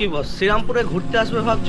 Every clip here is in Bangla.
কি বস শ্রীরামপুরে ঘুরতে আসবে ভাবছ?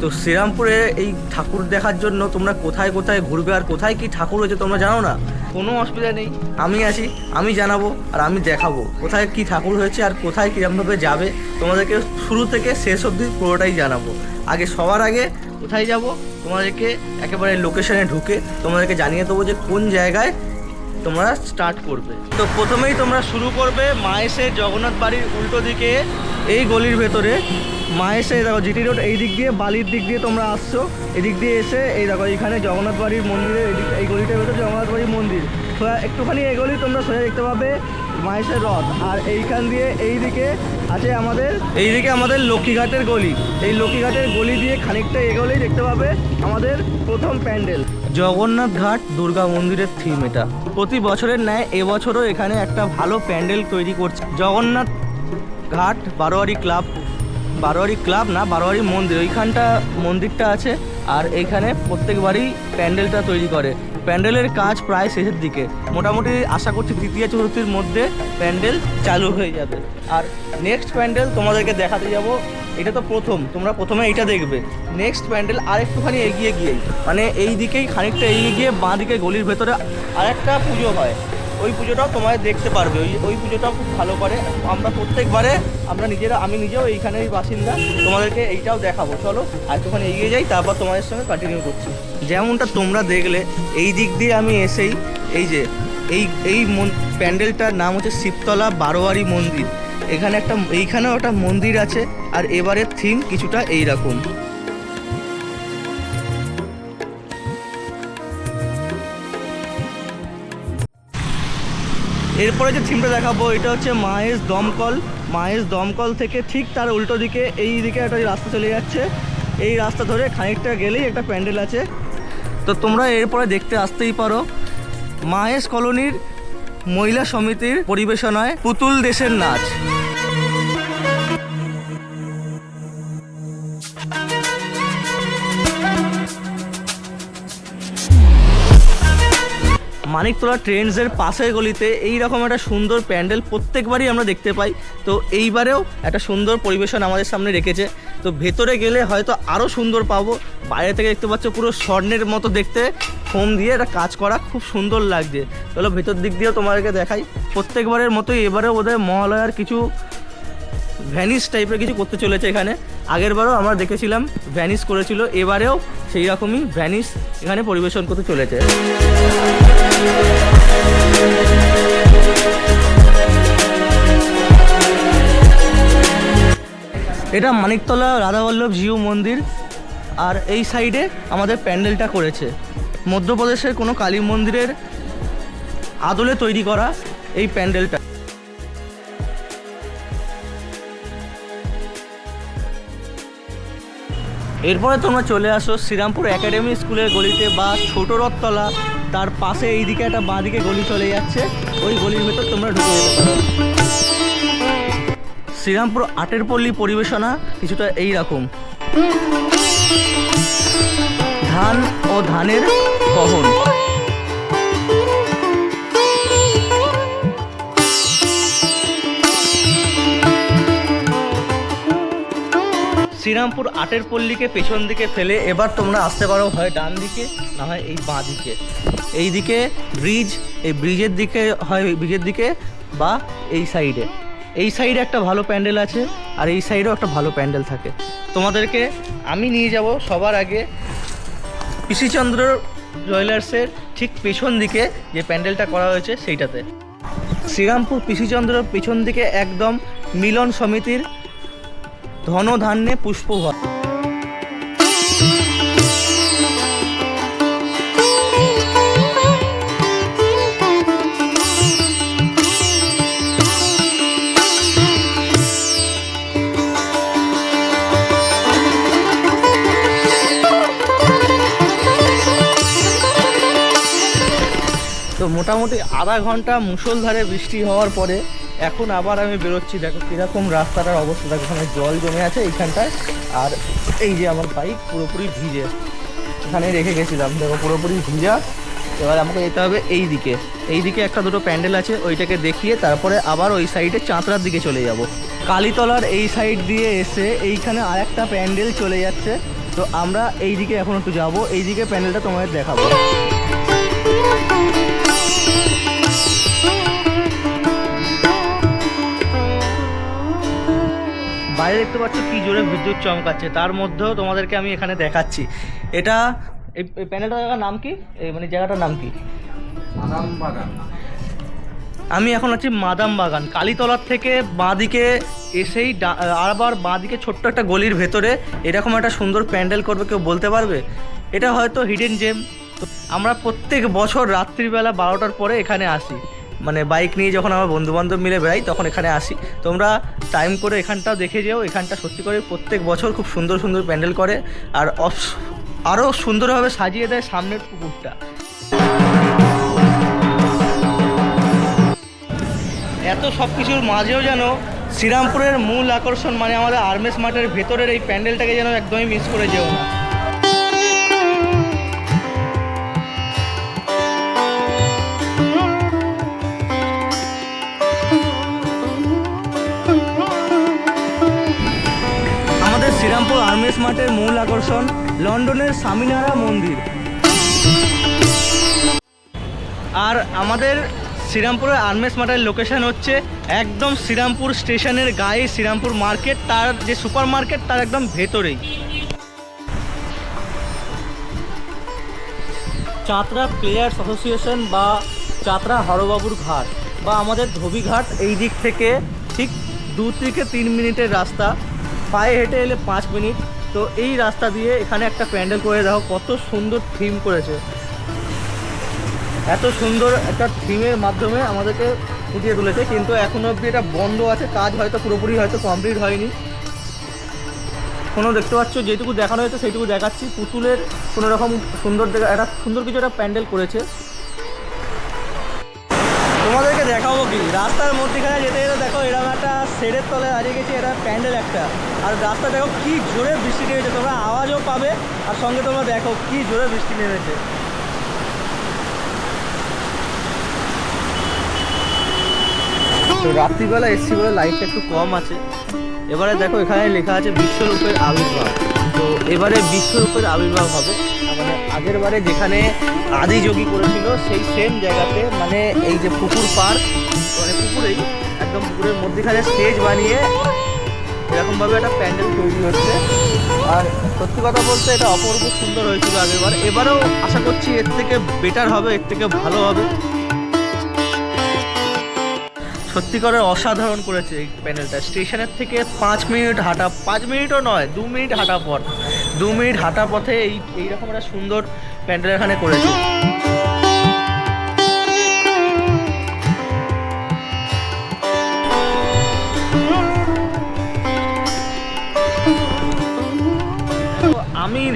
তো শ্রীরামপুরে এই ঠাকুর দেখার জন্য তোমরা কোথায় কোথায় ঘুরবে আর কোথায় কি ঠাকুর হয়েছে তোমরা জানো না? কোনো অসুবিধা নেই। আমি আছি আমি জানাব আর আমি দেখাবো কোথায় কি ঠাকুর হয়েছে আর কোথায় কীরকমভাবে যাবে। তোমাদেরকে শুরু থেকে শেষ অবধি পুরোটাই জানাব। আগে সবার আগে কোথায় যাব? তোমাদেরকে একেবারে লোকেশনে ঢুকে তোমাদেরকে জানিয়ে দেবো যে কোন জায়গায় তোমরা স্টার্ট করবে। তো প্রথমেই তোমরা শুরু করবে মায়েসের জগন্নাথ বাড়ির উল্টো দিকে এই গলির ভেতরে। মায়েসে দেখো, জিটি রোড এই দিক দিয়ে, বালির দিক দিয়ে তোমরা আসছো। এদিক দিয়ে এসে, এই দেখো, এইখানে জগন্নাথ বাড়ির মন্দিরের এই গলিটার ভেতরে জগন্নাথ বাড়ির মন্দির। একটুখানি এগোলেই তোমরা সোজা দেখতে পাবে মাহেশের রথ। আর এইখান দিয়ে এই দিকে আছে আমাদের, এইদিকে আমাদের লক্ষ্মীঘাটের গলি। এই লক্ষ্মীঘাটের গলি দিয়ে খানিকটা এগোলেই দেখতে পাবে আমাদের প্রথম প্যান্ডেল। জগন্নাথ ঘাট দুর্গা মন্দিরের থিম এটা। প্রতি বছরের ন্যায় এবছরও এখানে একটা ভালো প্যান্ডেল তৈরি করছে। জগন্নাথ ঘাট বারোয়ারি ক্লাব বারোয়ারি ক্লাব না, বারোয়ারি মন্দির, ওইখানটা মন্দিরটা আছে আর এইখানে প্রত্যেকবারই প্যান্ডেলটা তৈরি করে। প্যান্ডেলের কাজ প্রায় শেষের দিকে। মোটামুটি আশা করছি তৃতীয় চতুর্থীর মধ্যে প্যান্ডেল চালু হয়ে যাবে। আর নেক্সট প্যান্ডেল তোমাদেরকে দেখাতে যাব, এটা তো প্রথম, তোমরা প্রথমে এইটা দেখবে। নেক্সট প্যান্ডেল আর একটুখানি এগিয়ে গিয়েই মানে এই দিকেই খানিকটা এগিয়ে গিয়ে বাঁ দিকে গলির ভেতরে আরেকটা পুজো হয়। ওই পুজোটাও তোমায় দেখতে পারবে। ওই ওই পুজোটাও খুব ভালো করে। আমরা প্রত্যেকবারে, আমরা নিজেরা, আমি নিজেও এইখানেরই বাসিন্দা। তোমাদেরকে এইটাও দেখাবো। চলো, আর একটুখানি এগিয়ে যাই, তারপর তোমাদের সঙ্গে কন্টিনিউ করছি। যেমনটা তোমরা দেখলে, এই দিক দিয়ে আমি এসেই, এই যে, এই এই প্যান্ডেলটার নাম হচ্ছে শিবতলা বারোয়ারি মন্দির। এখানে একটা, এইখানেও একটা মন্দির আছে, আর এবারের থিম কিছুটা এইরকম। এরপরে যে থিমটা দেখাবো, এটা হচ্ছে মাহেশ দমকল। মাহেশ দমকল থেকে ঠিক তার উল্টো দিকে, এই দিকে একটা রাস্তা চলে যাচ্ছে, এই রাস্তা ধরে খানিকটা গেলেই একটা প্যান্ডেল আছে। তো তোমরা এরপরে দেখতে আসতেই পারো মাহেশ কলোনির মহিলা সমিতির পরিবেশনায় পুতুল দেশের নাচ। মানিকতলা ট্রেন্ডসের পাশের গলিতে এই রকম একটা সুন্দর প্যান্ডেল প্রত্যেকবারই আমরা দেখতে পাই। তো এইবারেও একটা সুন্দর পরিবেশন আমাদের সামনে রেখেছে। তো ভেতরে গেলে হয়তো আরও সুন্দর পাবো। বাইরে থেকে দেখতে পাচ্ছ পুরো স্বর্ণের মতো দেখতে। ফোম দিয়ে একটা কাজ করা খুব সুন্দর লাগছে। চলো ভেতর দিক দিয়েও তোমাদেরকে দেখাই। প্রত্যেকবারের মতোই এবারেও বোধহয় মহালয়ার কিছু ভ্যানিস টাইপের কিছু করতে চলেছে এখানে। আগের বারও আমরা দেখেছিলাম ভ্যানিস করেছিল, এবারেও সেই রকমই ভ্যানিস এখানে পরিবেশন করতে চলেছে। এটা মানিকতলা রাধাবল্লভ জিউ মন্দির, আর এই সাইডে আমাদের প্যান্ডেলটা করেছে। মধ্যপ্রদেশের কোনো কালী মন্দিরের আদলে তৈরি করা এই প্যান্ডেলটা। এরপরে তোমরা চলে আসো শ্রীরামপুর একাডেমি স্কুলের গলিতে বা ছোট রথতলা। তার পাশে এইদিকে একটা বাঁদিকে গলি চলে যাচ্ছে। ওই গলির ভেতর তোমরা ঢুকে যেতে পারো। শ্রীরামপুর আটের পল্লী পরিবেশনা কিছুটা এই রকম। ধান ও ধানের বহন। শ্রীরামপুর আটের পল্লীকে পেছন দিকে ফেলে এবার তোমরা আসতে পারো হয় ডান দিকে, না হয় এই বাঁ দিকে। এই দিকে ব্রিজ এই ব্রিজের দিকে হয় ব্রিজের দিকে বা এই সাইডে এই সাইডে একটা ভালো প্যান্ডেল আছে আর এই সাইডেও একটা ভালো প্যান্ডেল থাকে। তোমাদেরকে আমি নিয়ে যাব সবার আগে পিসিচন্দ্র জুয়েলার্সের ঠিক পেছন দিকে যে প্যান্ডেলটা করা হয়েছে সেইটাতে। শ্রীরামপুর পিসিচন্দ্রের পেছন দিকে একদম মিলন সমিতির ধনধান্যে পুষ্পভর। তো মোটামুটি আধা ঘণ্টা মুষলধারে বৃষ্টি হওয়ার পরে এখন আবার আমি বেরোচ্ছি। দেখো কীরকম রাস্তাটার অবস্থা। দেখো ওখানে জল জমে আছে এইখানটায়। আর এই যে আমার বাইক পুরোপুরি ভিজে। এখানে রেখে গেছিলাম। দেখো পুরোপুরি ভিজা। এবার আমাকে যেতে হবে এই দিকে এই দিকে একটা দুটো প্যান্ডেল আছে, ওইটাকে দেখিয়ে তারপরে আবার ওই সাইডে চাঁতরার দিকে চলে যাব। কালীতলার এই সাইড দিয়ে এসে এইখানে আরেকটা প্যান্ডেল চলে যাচ্ছে। তো আমরা এই দিকে এখন একটু যাব। এই দিকে প্যান্ডেলটা তোমাদের দেখাবো। বাইরে দেখতে পাচ্ছ কি জোরে বিদ্যুৎ চমকাচ্ছে। তার মধ্যেও তোমাদেরকে আমি এখানে দেখাচ্ছি। এটা এই জায়গার নাম কি? এই মানে জায়গাটার নাম কি? আমি এখন আছি মাদাম বাগান কালীতলার থেকে বাঁদিকে এসেই আবার বাঁদিকে ছোট্ট একটা গলির ভেতরে এরকম একটা সুন্দর প্যান্ডেল করবে কেউ বলতে পারবে? এটা হয়তো হিডেন জেম আমরা প্রত্যেক বছর রাত্রিবেলা বারোটার পরে এখানে আসি। মানে বাইক নিয়ে যখন আমার বন্ধু বান্ধব মিলে বেড়াই, তখন এখানে আসি। তোমরা টাইম করে এখানটাও দেখে যেও, এখানটা সত্যি করে প্রত্যেক বছর খুব সুন্দর সুন্দর প্যান্ডেল করে আর আরও সুন্দরভাবে সাজিয়ে দেয় সামনের পুকুরটা। এত সব কিছুর মাঝেও যেন শ্রীরামপুরের মূল আকর্ষণ মানে আমাদের আর্মেস মাঠের ভেতরের এই প্যান্ডেলটাকে যেন একদমই মিস করে যেও না। আমাদের আর্মেস মাঠের মূল আকর্ষণ, লন্ডনের স্বামীনারা মন্দির। আর আমাদের শ্রীরামপুরের আর্মেস মাঠের লোকেশন হচ্ছে একদম শ্রীরামপুর স্টেশনের গায়ে শ্রীরামপুর মার্কেট, তার যে সুপার মার্কেট, তার একদম ভেতরেই। চাতরা প্লেয়ার্স অ্যাসোসিয়েশন বা চাতরা হরবাবুর ঘাট, বা আমাদের ধোবিঘাট এই দিক থেকে ঠিক দু থেকে তিন মিনিটের রাস্তা। পায়ে হেঁটে এলে পাঁচ মিনিট। তো এই রাস্তা দিয়ে এখানে একটা প্যান্ডেল করে দেখো, কত সুন্দর থিম করেছে। এত সুন্দর একটা থিমের মাধ্যমে আমাদেরকে ফুটিয়ে তুলেছে, কিন্তু এখনও অবধি এটা বন্ধ আছে, কাজ হয়তো পুরোপুরি হয়তো কমপ্লিট হয়নি। কোনো দেখতে পাচ্ছ, যেটুকু দেখানো হয়েছে, সেইটুকু দেখাচ্ছি। পুতুলের কোনো রকম সুন্দর একটা সুন্দর কিছু একটা প্যান্ডেল করেছে। তোমাদেরকে দেখাবো কি? রাস্তার মধ্যেখানে যেতে যেতে দেখো এরকম একটা শেডের তলে দাঁড়িয়ে গেছে এটা প্যান্ডেল একটা। আর রাস্তা দেখো কি জোরে বৃষ্টি নেমেছে, তোমরা আওয়াজও পাবে আর সঙ্গে তোমরা দেখো কি জোরে বৃষ্টি নেমেছে। রাত্রিবেলা এসছি বলে লাইটটা একটু কম আছে। এবারে দেখো এখানে লেখা আছে বিশ্বরূপের আবির্ভাব। তো এবারে বিশ্বরূপের আবির্ভাব হবে। আগের বারে যেখানে আদিযোগী করেছিল, সেই সেম জায়গাতে মানে এই যে পুকুর পার মানে পুকুরেই, একদম পুকুরের মধ্যেখানে স্টেজ বানিয়ে এরকমভাবে একটা প্যান্ডেল তৈরি হচ্ছে। আর সত্যি কথা বলতে এটা অপূর্ব সুন্দর হয়েছিল আগেরবার এবারেও আশা করছি এর থেকে বেটার হবে, এর থেকে ভালো হবে। সত্যি করে অসাধারণ করেছে এই প্যানেলটা স্টেশনের থেকে পাঁচ মিনিট হাঁটা, পাঁচ মিনিটও নয়, দু মিনিট হাঁটা পথ। দু মিনিট হাঁটা পথে এই এইরকম একটা সুন্দর প্যান্ডেল এখানে করেছে।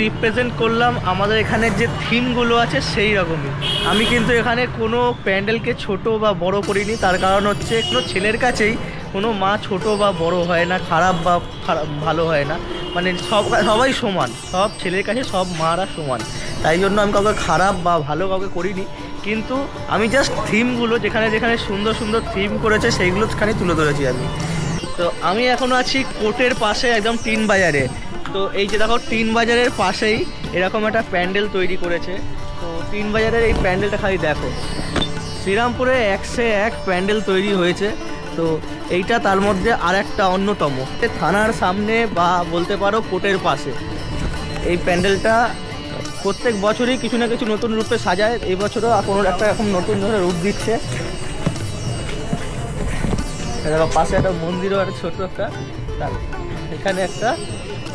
রিপ্রেজেন্ট করলাম, আমাদের এখানে যে থিমগুলো আছে সেই রকমই। আমি কিন্তু এখানে কোনো প্যান্ডেলকে ছোট বা বড় করিনি, তার কারণ হচ্ছে কোনো ছেলের কাছেই কোনো মা ছোট বা বড় হয় না, খারাপ বা খারাপ, ভালো হয় না। মানে সব, সবাই সমান, সব ছেলের কাছে সব মারা সমান। তাই জন্য আমি কাউকে খারাপ বা ভালো কাউকে করিনি, কিন্তু আমি জাস্ট থিমগুলো যেখানে যেখানে সুন্দর সুন্দর থিম করেছে সেইগুলো খানি তুলে ধরেছি আমি। তো আমি এখন আছি কোর্টের পাশে একদম টিন বাজারে। তো এই যে দেখো, টিন বাজারের পাশেই এরকম একটা প্যান্ডেল তৈরি করেছে। তো টিন বাজারের এই প্যান্ডেলটা খালি দেখো। শ্রীরামপুরে একশে এক প্যান্ডেল তৈরি হয়েছে। তো এইটা তার মধ্যে আর একটা অন্যতম থানার সামনে বা বলতে পারো কোর্টের পাশে। এই প্যান্ডেলটা প্রত্যেক বছরই কিছু না কিছু নতুন রূপে সাজায়। এই বছরও কোনো একটা এখন নতুন ধরনের রূপ দিচ্ছে। পাশে একটা মন্দিরও একটা ছোট একটা। এখানে একটা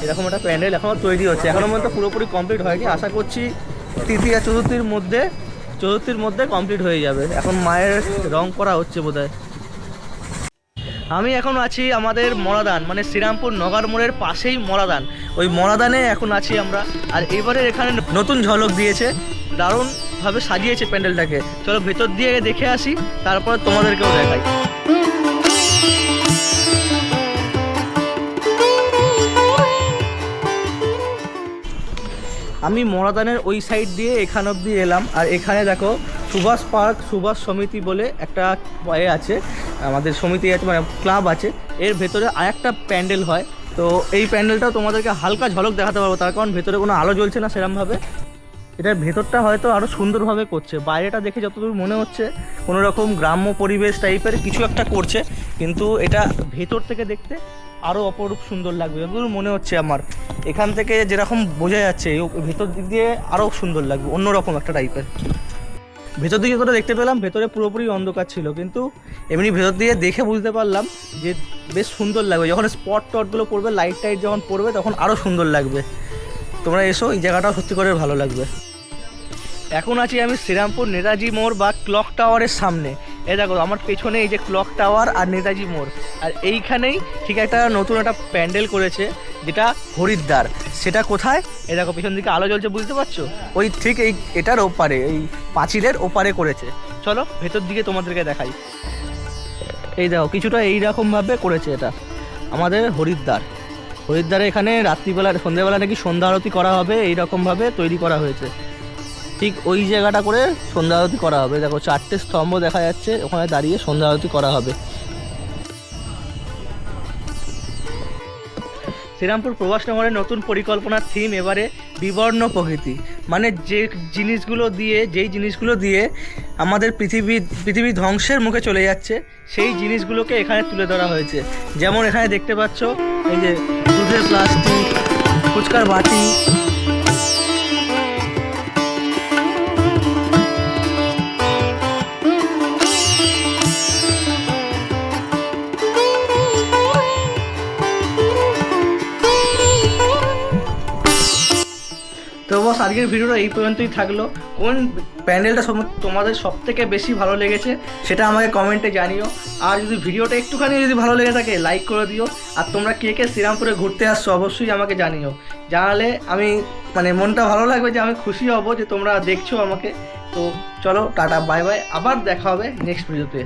এরকম একটা প্যান্ডেল এখনও তৈরি হচ্ছে। এখনও পর্যন্ত পুরোপুরি কমপ্লিট হয়নি। আশা করছি তৃতীয়, চতুর্থীর মধ্যে চতুর্থীর মধ্যে কমপ্লিট হয়ে যাবে। এখন মায়ের রং করা হচ্ছে বোধহয়। আমি এখন আছি আমাদের মরাদান মানে শ্রীরামপুর নগর মোড়ের পাশেই মরাদান। ওই মরাদানে এখন আছি আমরা। আর এবারে এখানে নতুন ঝলক দিয়েছে। দারুণভাবে সাজিয়েছে প্যান্ডেলটাকে। চলো ভেতর দিয়ে দেখে আসি, তারপর তোমাদেরকেও দেখাই। আমি মরাদানের ওই সাইড দিয়ে এখান অবধি এলাম। আর এখানে দেখো, সুভাষ পার্ক, সুভাষ সমিতি বলে একটা এ আছে, আমাদের সমিতি আছে মানে ক্লাব আছে। এর ভেতরে আরেকটা প্যান্ডেল হয়। তো এই প্যান্ডেলটাও তোমাদেরকে হালকা ঝলক দেখাতে পারব, তার কারণ ভেতরে কোনো আলো জ্বলছে না সেরমভাবে। এটার ভেতরটা হয়তো আরও সুন্দরভাবে করছে। বাইরেটা দেখে যতদূর মনে হচ্ছে, কোনো রকম গ্রাম্য পরিবেশ টাইপের কিছু একটা করছে, কিন্তু এটা ভেতর থেকে দেখতে আরও অপরূপ সুন্দর লাগবে। যতদূর মনে হচ্ছে আমার। এখান থেকে যেরকম বোঝা যাচ্ছে ভেতর দিক দিয়ে আরও সুন্দর লাগবে, অন্যরকম একটা টাইপের ভেতর দিকে যতটা দেখতে পেলাম, ভেতরে পুরোপুরি অন্ধকার ছিল, কিন্তু এমনি ভেতর দিয়ে দেখে বুঝতে পারলাম যে বেশ সুন্দর লাগবে। যখন স্পট টটগুলো পড়বে লাইট টাইট যখন পড়বে, তখন আরও সুন্দর লাগবে। তোমরা এসো, এই জায়গাটাও সত্যি করে ভালো লাগবে। এখন আছি আমি শ্রীরামপুর নেতাজি মোড় বা ক্লক টাওয়ারের সামনে। এ দেখো, আমার পেছনে এই যে ক্লক টাওয়ার আর নেতাজি মোড়। আর এইখানেই ঠিক একটা নতুন একটা প্যান্ডেল করেছে, যেটা হরিদ্বার। সেটা কোথায়? এ দেখো, পেছন দিকে আলো জ্বলছে, বুঝতে পারছ? ওই ঠিক এই, এটার ওপারে, এই পাঁচিলের ওপারে করেছে। চলো, ভেতর দিকে তোমাদেরকে দেখাই। এই দেখো, কিছুটা এইরকমভাবে করেছে এটা। আমাদের হরিদ্বার। হরিদ্বারে এখানে রাত্রিবেলা, সন্ধ্যেবেলা নাকি সন্ধ্যা আরতি করা হবে এইরকমভাবে তৈরি করা হয়েছে। ঠিক ওই জায়গাটা করে সন্ধ্যা আরতি করা হবে। দেখো, চারটে স্তম্ভ দেখা যাচ্ছে, ওখানে দাঁড়িয়ে সন্ধ্যা আরতি করা হবে। শ্রীরামপুর প্রবাস নগরের নতুন পরিকল্পনার থিম এবারে বিবর্ণ প্রকৃতি। মানে যে জিনিসগুলো দিয়ে, যেই জিনিসগুলো দিয়ে আমাদের পৃথিবী পৃথিবী ধ্বংসের মুখে চলে যাচ্ছে, সেই জিনিসগুলোকে এখানে তুলে ধরা হয়েছে। যেমন এখানে দেখতে পাচ্ছ, এই যে দুধের প্লাস্টিক ফুচকার বাটি আজকের ভিডিওটা এই পর্যন্তই থাকল। কোন প্যান্ডেলটা তোমাদের সব থেকে বেশি ভালো লেগেছে সেটা আমাকে কমেন্টে জানিও। আর যদি ভিডিওটা একটুখানি যদি ভালো লেগে থাকে লাইক করে দিও। আর তোমরা কে কে শ্রীরামপুরে ঘুরতে আসছো অবশ্যই আমাকে জানিও। জানালে আমি মানে মনটা ভালো লাগবে যে আমি খুশি হব যে তোমরা দেখছ আমাকে। তো চলো, টাটা বাই বাই আবার দেখা হবে নেক্সট ভিডিওতে